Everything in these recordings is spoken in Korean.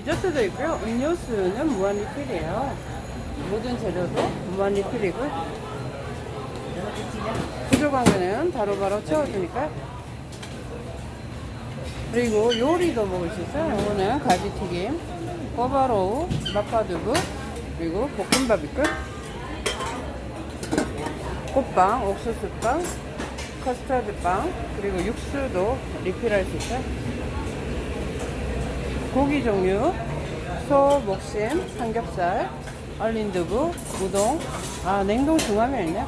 디저트도 있고요. 음료수는 무한 리필이에요. 모든 재료도 무한 리필이고 부족하면은 바로바로 채워주니까 그리고 요리도 먹을 수 있어요. 이거는 가지튀김, 꼬바로우, 마파두부, 그리고 볶음밥 있고 꽃빵, 옥수수빵, 커스터드빵, 그리고 육수도 리필할 수 있어요. 고기 종류, 소, 목심, 삼겹살, 얼린 두부, 우동, 아, 냉동 중화면 있네.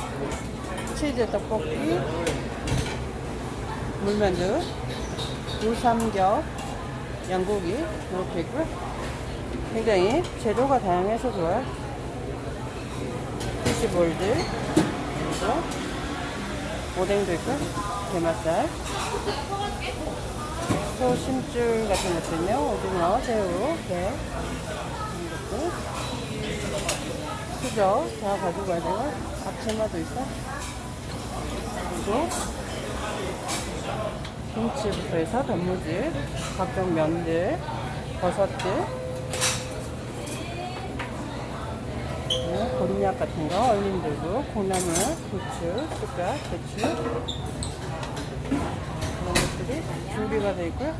치즈 떡볶이, 물만두, 무삼겹, 양고기, 이렇게 있고요. 굉장히 재료가 다양해서 좋아요. 피시볼드, 그리고 오뎅도 있고, 게맛살, 소 심줄 같은 있네요. 오징어, 새우, 게, 이런 것도. 수저 다 가지고 가야 되고, 앞치마도 있어. 그리고, 김치부터 해서 단무지, 각종 면들, 버섯들, 네, 곤약 같은 거, 얼린 들고, 콩나물, 쑥갓, 배추, 이런 것들이 준비가 되어 있고요.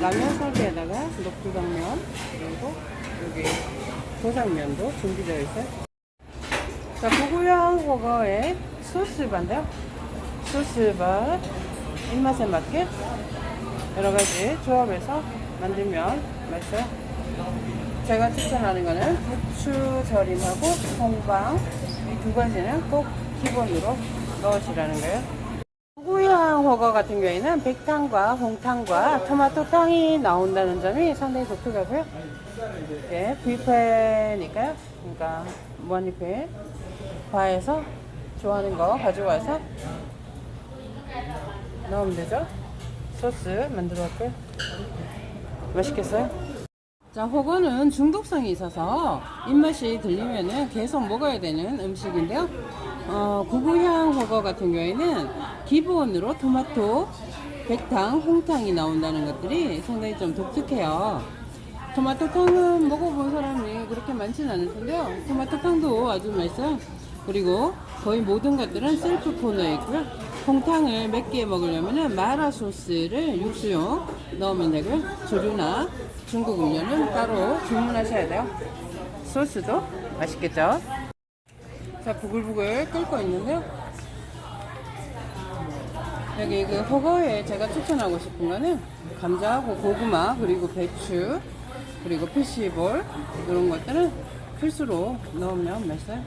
라면 설기에다가 녹두당면, 그리고 여기 도상면도 준비되어 있어요. 자, 고구양 호거의 소스반데요. 소스바 입맛에 맞게 여러 가지 조합해서 만들면 맛있어요. 제가 추천하는 거는 부추 절임하고 홍방 이 두 가지는 꼭 기본으로 넣으시라는 거예요. 호거 같은 경우에는 백탕과 홍탕과 토마토탕이 나온다는 점이 상당히 독특하고요. 이게 뷔페니까요. 그러니까 무한리필 바에서 좋아하는 거 가지고 와서 넣으면 되죠. 소스 만들어 왔고요. 맛있겠어요? 자, 호거는 중독성이 있어서 입맛이 들리면은 계속 먹어야 되는 음식인데요. 어, 구구향 호거 같은 경우에는 기본으로 토마토, 백탕, 홍탕이 나온다는 것들이 상당히 좀 독특해요. 토마토탕은 먹어본 사람이 그렇게 많지는 않을 텐데요. 토마토탕도 아주 맛있어요. 그리고 거의 모든 것들은 셀프 코너에 있고요. 몇개 먹으려면 마라 소스를 육수용 넣으면 되고요. 조류나 중국 음료는 따로 주문하셔야 돼요. 소스도 맛있겠죠? 자, 부글부글 끓고 있는데요. 여기 그 허거에 제가 추천하고 싶은 거는 감자하고 고구마 그리고 배추 그리고 피시볼 이런 것들은 필수로 넣으면 맛있어요.